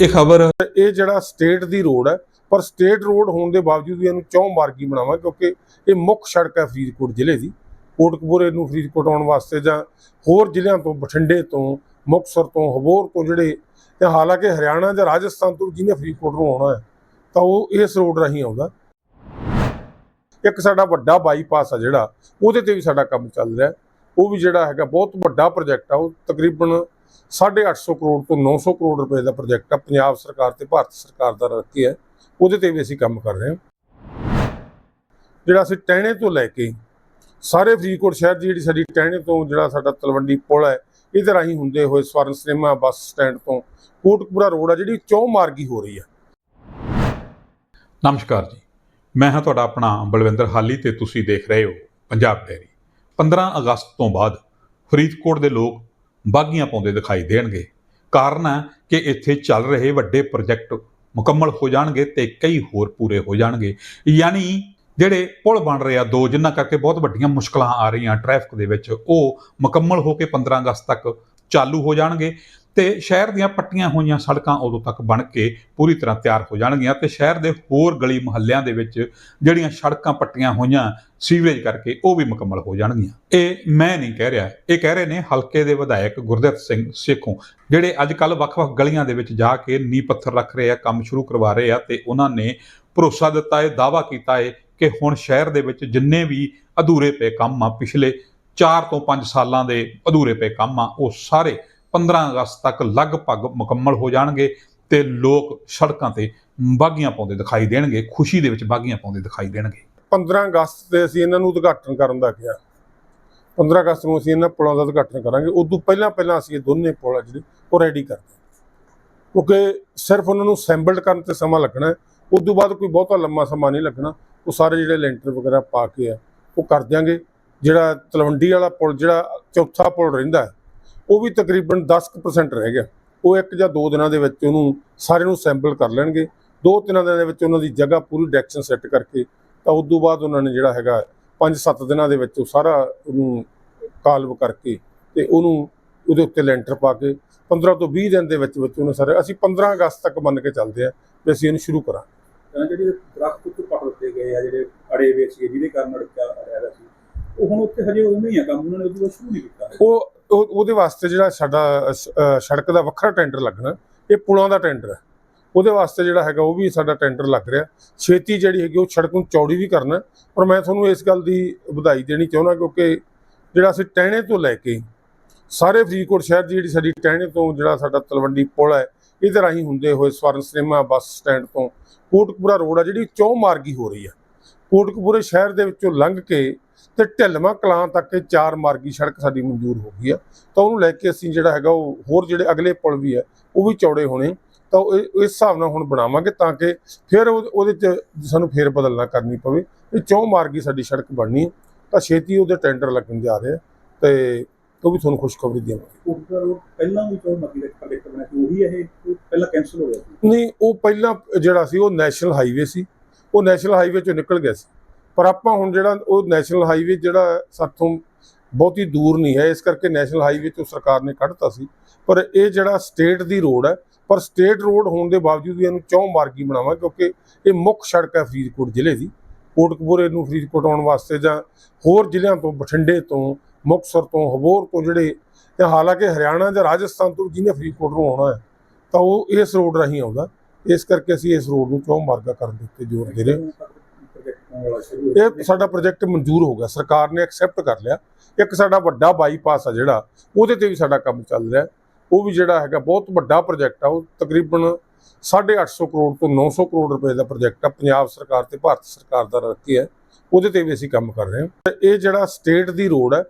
ਇਹ ਖਬਰ ਇਹ ਜਿਹੜਾ ਸਟੇਟ ਦੀ ਰੋਡ ਹੈ, ਪਰ ਸਟੇਟ ਰੋਡ ਹੋਣ ਦੇ ਬਾਵਜੂਦ ਵੀ ਇਹਨੂੰ ਚੌਂ ਮਾਰਗੀ ਬਣਾਵਾਂ, ਕਿਉਂਕਿ ਇਹ ਮੁੱਖ ਸੜਕ ਹੈ ਫਰੀਦਕੋਟ ਜ਼ਿਲ੍ਹੇ ਦੀ। ਕੋਟਕਪੂਰੇ ਨੂੰ ਫਰੀਦਕੋਟ ਆਉਣ ਵਾਸਤੇ ਜਾਂ ਹੋਰ ਜ਼ਿਲ੍ਹਿਆਂ ਤੋਂ, ਬਠਿੰਡੇ ਤੋਂ, ਮੁਕਤਸਰ ਤੋਂ, ਹਬੋਰ ਤੋਂ ਜਿਹੜੇ ਹਾਲਾਂਕਿ ਹਰਿਆਣਾ ਜਾਂ ਰਾਜਸਥਾਨ ਤੋਂ ਜਿਹਨੇ ਫਰੀਦਕੋਟ ਨੂੰ ਆਉਣਾ ਹੈ, ਤਾਂ ਉਹ ਇਸ ਰੋਡ ਰਾਹੀਂ ਆਉਂਦਾ। ਇੱਕ ਸਾਡਾ ਵੱਡਾ ਬਾਈਪਾਸ ਆ ਜਿਹੜਾ, ਉਹਦੇ ਤੇ ਵੀ ਸਾਡਾ ਕੰਮ ਚੱਲ ਰਿਹਾ। ਉਹ ਵੀ ਜਿਹੜਾ ਹੈਗਾ, ਬਹੁਤ ਵੱਡਾ ਪ੍ਰੋਜੈਕਟ ਆ, ਉਹ ਤਕਰੀਬਨ 850 ਕਰੋੜ ਤੋਂ 900 ਕਰੋੜ ਰੁਪਏ ਦਾ ਪ੍ਰੋਜੈਕਟ ਆ। ਪੰਜਾਬ ਸਰਕਾਰ ਤੇ ਭਾਰਤ ਸਰਕਾਰ ਦਾ ਰਲ ਕੇ ਹੈ। ਉਹਦੇ ਤੇ ਵੀ ਅਸੀਂ ਕੰਮ ਕਰ ਰਹੇ ਹਾਂ। ਜਿਹੜਾ ਅਸੀਂ ਟਹਿਣੇ ਤੋਂ ਲੈ ਕੇ ਸਾਰੇ ਫਰੀਦਕੋਟ ਸ਼ਹਿਰ ਦੀ ਜਿਹੜੀ ਸਾਡੀ ਟਹਿਣੇ ਤੋਂ ਜਿਹੜਾ ਸਾਡਾ ਤਲਵੰਡੀ ਪੁਲ ਹੈ, ਇਹਦੇ ਰਾਹੀਂ ਹੁੰਦੇ ਹੋਏ ਸਵਰਨ ਸਿਨੇਮਾ ਬੱਸ ਸਟੈਂਡ ਤੋਂ ਕੋਟਕਪੂਰਾ ਰੋਡ ਆ, ਜਿਹੜੀ ਚੌ ਮਾਰਗੀ ਹੋ ਰਹੀ ਆ। ਨਮਸਕਾਰ ਜੀ। ਮੈਂ ਹਾਂ ਤੁਹਾਡਾ ਆਪਣਾ ਬਲਵਿੰਦਰ ਹਾਲੀ ਤੇ ਤੁਸੀਂ ਦੇਖ ਰਹੇ ਹੋ ਪੰਜਾਬ ਡੈਰੀ 15 ਅਗਸਤ ਤੋਂ ਬਾਅਦ ਫਰੀਦਕੋਟ ਦੇ ਲੋਕ ਬਾਗੀਆਂ ਪਾਉਂਦੇ ਦਿਖਾਈ ਦੇਣਗੇ। ਕਾਰਨ ਹੈ ਕਿ ਇੱਥੇ ਚੱਲ ਰਹੇ ਵੱਡੇ ਪ੍ਰੋਜੈਕਟ ਮੁਕੰਮਲ ਹੋ ਜਾਣਗੇ ਤੇ ਕਈ ਹੋਰ ਪੂਰੇ ਹੋ ਜਾਣਗੇ। ਯਾਨੀ ਜਿਹੜੇ ਪੁਲ ਬਣ ਰਹੇ ਆ, ਦੋ ਜਿਨ੍ਹਾਂ ਕਰਕੇ ਬਹੁਤ ਵੱਡੀਆਂ ਮੁਸ਼ਕਲਾਂ ਆ ਰਹੀਆਂ ਟ੍ਰੈਫਿਕ ਦੇ ਵਿੱਚ, ਉਹ ਮੁਕੰਮਲ ਹੋ ਕੇ 15 ਅਗਸਤ ਤੱਕ ਚਾਲੂ ਹੋ ਜਾਣਗੇ ਤੇ ਸ਼ਹਿਰ ਦੀਆਂ ਪੱਟੀਆਂ ਹੋਈਆਂ ਸੜਕਾਂ ਉਦੋਂ ਤੱਕ ਬਣ ਕੇ ਪੂਰੀ ਤਰ੍ਹਾਂ ਤਿਆਰ ਹੋ ਜਾਣਗੀਆਂ ਤੇ ਸ਼ਹਿਰ ਦੇ ਹੋਰ ਗਲੀ ਮੁਹੱਲਿਆਂ ਦੇ ਵਿੱਚ ਜਿਹੜੀਆਂ ਸੜਕਾਂ ਪੱਟੀਆਂ ਹੋਈਆਂ ਸੀਵਰੇਜ ਕਰਕੇ ਉਹ ਵੀ ਮੁਕੰਮਲ ਹੋ ਜਾਣਗੀਆਂ। ਇਹ ਮੈਂ ਨਹੀਂ ਕਹਿ ਰਿਹਾ। ਇਹ ਕਹਿ ਰਹੇ ਨੇ ਹਲਕੇ ਦੇ ਵਿਧਾਇਕ ਗੁਰਦਿੱਤ ਸਿੰਘ ਸੇਖੋਂ, ਜਿਹੜੇ ਅੱਜ ਕੱਲ ਵੱਖ-ਵੱਖ ਗਲੀਆਂ ਦੇ ਵਿੱਚ ਜਾ ਕੇ ਨੀਂਹ ਪੱਥਰ ਰੱਖ ਰਹੇ ਆ, ਕੰਮ ਸ਼ੁਰੂ ਕਰਵਾ ਰਹੇ ਆ ਤੇ ਉਹਨਾਂ ਨੇ ਭਰੋਸਾ ਦਿੱਤਾ ਹੈ ਦਾਵਾ ਕੀਤਾ ਹੈ ਕਿ ਹੁਣ ਸ਼ਹਿਰ ਦੇ ਵਿੱਚ ਜਿੰਨੇ ਵੀ ਅਧੂਰੇ ਪਏ ਕੰਮ ਆ, ਪਿਛਲੇ 4 ਤੋਂ 5 ਸਾਲਾਂ ਦੇ ਅਧੂਰੇ ਪਏ ਕੰਮ ਆ, ਉਹ ਸਾਰੇ 15 ਅਗਸਤ ਤੱਕ ਲਗਭਗ ਮੁਕੰਮਲ ਹੋ ਜਾਣਗੇ ਤੇ ਲੋਕ ਸੜਕਾਂ ਤੇ ਬਾਗੀਆਂ ਪਾਉਂਦੇ ਦਿਖਾਈ ਦੇਣਗੇ, ਖੁਸ਼ੀ ਦੇ ਵਿੱਚ ਬਾਗੀਆਂ ਪਾਉਂਦੇ ਦਿਖਾਈ ਦੇਣਗੇ। 15 ਅਗਸਤ ਤੇ ਅਸੀਂ ਇਹਨਾਂ ਨੂੰ ਉਦਘਾਟਨ ਕਰਨ ਦਾ ਕਿਹਾ। 15 ਅਗਸਤ ਨੂੰ ਅਸੀਂ ਇਹਨਾਂ ਪੁਲਾਂ ਦਾ ਉਦਘਾਟਨ ਕਰਾਂਗੇ। ਉਦੋਂ ਪਹਿਲਾਂ ਪਹਿਲਾਂ ਅਸੀਂ ਇਹ ਦੋਨੇ ਪੁਲ ਆ ਜਿਹੜੇ, ਉਹ ਰੈਡੀ ਕਰਦੇ ਕਿਉਂਕਿ ਸਿਰਫ ਉਹਨਾਂ ਨੂੰ ਸੈਂਬਲਡ ਕਰਨ ਤੇ ਸਮਾਂ ਲੱਗਣਾ ਹੈ। ਉਸ ਤੋਂ ਬਾਅਦ ਕੋਈ ਬਹੁਤਾ ਲੰਮਾ ਸਮਾਂ ਨਹੀਂ ਲੱਗਣਾ। ਉਹ ਸਾਰੇ ਜਿਹੜੇ ਲੈਂਟਰ ਵਗੈਰਾ ਪਾ ਕੇ ਆ, ਉਹ ਕਰ ਦਿਆਂਗੇ। ਜਿਹੜਾ ਤਲਵੰਡੀ ਵਾਲਾ ਪੁਲ, ਜਿਹੜਾ ਚੌਥਾ ਪੁਲ ਰਹਿੰਦਾ ਉਹ ਵੀ ਤਕਰੀਬਨ 10% ਰਹਿ ਗਿਆ। ਉਹ ਇੱਕ ਜਾਂ ਦੋ ਦਿਨਾਂ ਦੇ ਵਿੱਚ ਉਹਨੂੰ ਸਾਰੇ ਨੂੰ ਸੈਂਪਲ ਕਰ ਲੈਣਗੇ। ਦੋ ਤਿੰਨਾਂ ਦਿਨਾਂ ਦੇ ਵਿੱਚ ਉਹਨਾਂ ਦੀ ਜਗ੍ਹਾ ਪੂਰੀ ਡਾਇਰੈਕਸ਼ਨ ਸੈੱਟ ਕਰਕੇ, ਤਾਂ ਉਸ ਤੋਂ ਬਾਅਦ ਉਹਨਾਂ ਨੇ ਜਿਹੜਾ ਹੈਗਾ 5-7 ਦਿਨਾਂ ਦੇ ਵਿੱਚ ਉਹ ਸਾਰਾ ਉਹਨੂੰ ਕਾਲਵ ਕਰਕੇ ਤੇ ਉਹਨੂੰ ਉਹਦੇ ਉੱਤੇ ਲੈਂਟਰ ਪਾ ਕੇ 15 ਤੋਂ 20 ਦਿਨ ਦੇ ਵਿੱਚ ਵਿੱਚ ਉਹਨੂੰ ਸਾਰੇ ਅਸੀਂ 15 ਅਗਸਤ ਤੱਕ ਮੰਨ ਕੇ ਚੱਲਦੇ ਆ ਵੀ ਅਸੀਂ ਇਹਨੂੰ ਸ਼ੁਰੂ ਕਰਾਂ ਤਾਂ ਜਿਹੜੇ ਦਰਖਤ ਉੱਤੇ ਪੱਟ ਦਿੱਤੇ ਗਏ ਆ, ਜਿਹੜੇ ਅੜੇ ਹੋਏ ਸੀ ਜਿਹਦੇ ਕਾਰਨ ਅੜਕਾ ਉਹ ਹੁਣ ਉੱਥੇ ਹਜੇ ਉਵੇਂ ਹੀ ਆ ਕੰਮ ਉਹਨਾਂ ਨੇ ਉਦੋਂ ਸ਼ੁਰੂ ਨਹੀਂ ਕੀਤਾ ਉਹ ਉਹ- ਉਹਦੇ ਵਾਸਤੇ ਜਿਹੜਾ ਸਾਡਾ ਅ, ਸੜਕ ਦਾ ਵੱਖਰਾ ਟੈਂਡਰ ਲੱਗਣਾ ਇਹ ਪੁਲਾਂ ਦਾ ਟੈਂਡਰ ਹੈ। ਉਹਦੇ ਵਾਸਤੇ ਜਿਹੜਾ ਹੈਗਾ ਉਹ ਵੀ ਸਾਡਾ ਟੈਂਡਰ ਲੱਗ ਰਿਹਾ। ਛੇਤੀ ਜਿਹੜੀ ਹੈਗੀ ਉਹ ਸੜਕ ਨੂੰ ਚੌੜੀ ਵੀ ਕਰਨਾ। ਹੈ। ਪਰ ਮੈਂ ਤੁਹਾਨੂੰ ਇਸ ਗੱਲ ਦੀ ਵਧਾਈ ਦੇਣੀ ਚਾਹੁੰਦਾ ਕਿਉਂਕਿ ਜਿਹੜਾ ਅਸੀਂ ਟਹਿਣੇ ਤੋਂ ਲੈ ਕੇ ਸਾਰੇ ਫਰੀਦਕੋਟ ਸ਼ਹਿਰ ਦੀ ਜਿਹੜੀ ਸਾਡੀ ਟਹਿਣੇ ਤੋਂ ਜਿਹੜਾ ਸਾਡਾ ਤਲਵੰਡੀ ਪੁਲ ਹੈ ਇਹਦੇ ਰਾਹੀਂ ਹੁੰਦੇ ਹੋਏ ਸਵਰਨ ਸਿਨੇਮਾ ਬੱਸ ਸਟੈਂਡ ਤੋਂ ਕੋਟਕਪੂਰਾ ਰੋਡ ਆ ਜਿਹੜੀ ਚੌ ਮਾਰਗੀ ਹੋ ਰਹੀ ਹੈ ਕੋਟਕਪੂਰੇ ਸ਼ਹਿਰ ਦੇ ਵਿੱਚੋਂ ਲੰਘ ਕੇ ਤੇ ਢਿਲਮਾ ਕਲਾਂ ਤੱਕ ਇਹ ਚਾਰ ਮਾਰਗੀ ਸੜਕ ਸਾਡੀ ਮਨਜ਼ੂਰ ਹੋ ਗਈ ਆ। ਤਾਂ ਉਹਨੂੰ ਲੈ ਕੇ ਅਸੀਂ ਜਿਹੜਾ ਹੈਗਾ ਉਹ ਹੋਰ ਜਿਹੜੇ ਅਗਲੇ ਪੁਲ ਵੀ ਆ ਉਹ ਵੀ ਚੌੜੇ ਹੋਣੇ। ਤਾਂ ਉਹ ਇਹ- ਇਸ ਹਿਸਾਬ ਨਾਲ ਹੁਣ ਬਣਾਵਾਂਗੇ ਤਾਂ ਕਿ ਫਿਰ ਉਹ- ਉਹਦੇ ਚ ਸਾਨੂੰ ਫੇਰ ਬਦਲ ਨਾ ਕਰਨੀ ਪਵੇ। ਇਹ ਚੌ ਮਾਰਗੀ ਸਾਡੀ ਸੜਕ ਬਣਨੀ ਹੈ ਤਾਂ ਛੇਤੀ ਉਹਦੇ ਟੈਂਡਰ ਲੱਗਣ ਜਾ ਰਹੇ ਆ ਤੇ ਉਹ ਵੀ ਤੁਹਾਨੂੰ ਖੁਸ਼ਖਬਰੀ ਦੇਵਾਂਗੇ। ਉਹ ਉਹ ਪਹਿਲਾਂ ਵੀ ਚੋਂ ਮੱਕੀ ਦਾ ਪ੍ਰੋਜੈਕਟ ਬਣਿਆ ਸੀ ਉਹੀ ਇਹ ਪਹਿਲਾਂ ਕੈਨਸਲ ਹੋ ਗਿਆ ਨਹੀਂ ਉਹ ਪਹਿਲਾਂ ਜਿਹੜਾ ਸੀ ਉਹ ਨੈਸ਼ਨਲ ਹਾਈਵੇ ਸੀ। ਉਹ ਨੈਸ਼ਨਲ ਹਾਈਵੇ ਚੋਂ ਨਿਕਲ ਗਿਆ ਸੀ। ਪਰ ਆਪਾਂ ਹੁਣ ਜਿਹੜਾ ਉਹ ਨੈਸ਼ਨਲ ਹਾਈਵੇ ਜਿਹੜਾ ਸਾਥੋਂ ਬਹੁਤੀ ਦੂਰ ਨਹੀਂ ਹੈ, ਇਸ ਕਰਕੇ ਨੈਸ਼ਨਲ ਹਾਈਵੇ ਤੋਂ ਸਰਕਾਰ ਨੇ ਕੱਢਤਾ ਸੀ। ਪਰ ਇਹ ਜਿਹੜਾ ਸਟੇਟ ਦੀ ਰੋਡ ਹੈ, ਪਰ ਸਟੇਟ ਰੋਡ ਹੋਣ ਦੇ ਬਾਵਜੂਦ ਵੀ ਇਹਨੂੰ ਚੌਂ ਮਾਰਗੀ ਬਣਾਵਾਂ, ਕਿਉਂਕਿ ਇਹ ਮੁੱਖ ਸੜਕ ਹੈ ਫਰੀਦਕੋਟ ਜ਼ਿਲ੍ਹੇ ਦੀ। ਕੋਟਕਪੂਰੇ ਨੂੰ ਫਰੀਦਕੋਟ ਆਉਣ ਵਾਸਤੇ ਜਾਂ ਹੋਰ ਜ਼ਿਲ੍ਹਿਆਂ ਤੋਂ, ਬਠਿੰਡੇ ਤੋਂ, ਮੁਕਤਸਰ ਤੋਂ, ਹਬੋਰ ਤੋਂ ਜਿਹੜੇ ਤੇ ਹਾਲਾਂਕਿ ਹਰਿਆਣਾ ਜਾਂ ਰਾਜਸਥਾਨ ਤੋਂ ਜਿਹਨੇ ਫਰੀਦਕੋਟ ਨੂੰ ਆਉਣਾ ਹੈ, ਤਾਂ ਉਹ ਇਸ ਰੋਡ ਰਾਹੀਂ ਆਉਂਦਾ। ਇਸ ਕਰਕੇ ਅਸੀਂ ਇਸ ਰੋਡ ਨੂੰ ਚੌਂ ਮਾਰਗਾ ਕਰਨ ਦੇ ਉੱਤੇ ਜ਼ੋਰ ਦੇ ਰਹੇ ਹਾਂ। ਪ੍ਰੋਜੈਕਟ ਆਉਣ ਵਾਲਾ ਸ਼ੁਰੂ ਹੋ ਇਹ ਸਾਡਾ ਪ੍ਰੋਜੈਕਟ ਮਨਜ਼ੂਰ ਹੋ ਗਿਆ। ਸਰਕਾਰ ਨੇ ਐਕਸੈਪਟ ਕਰ ਲਿਆ। ਇੱਕ ਸਾਡਾ ਵੱਡਾ ਬਾਈਪਾਸ ਆ ਜਿਹੜਾ, ਉਹਦੇ ਤੇ ਵੀ ਸਾਡਾ ਕੰਮ ਚੱਲ ਰਿਹਾ। ਉਹ ਵੀ ਜਿਹੜਾ ਹੈਗਾ, ਬਹੁਤ ਵੱਡਾ ਪ੍ਰੋਜੈਕਟ ਆ। ਉਹ ਤਕਰੀਬਨ 850 ਕਰੋੜ ਤੋਂ 900 ਕਰੋੜ ਰੁਪਏ ਦਾ ਪ੍ਰੋਜੈਕਟ ਆ। ਪੰਜਾਬ ਸਰਕਾਰ ਤੇ ਭਾਰਤ ਸਰਕਾਰ ਦਾ ਰੱਖੀ ਹੈ। ਉਹਦੇ ਤੇ ਵੀ ਅਸੀਂ ਕੰਮ ਕਰ ਰਹੇ ਹਾਂ। ਇਹ ਜਿਹੜਾ ਸਟੇਟ ਦੀ ਰੋਡ ਹੈ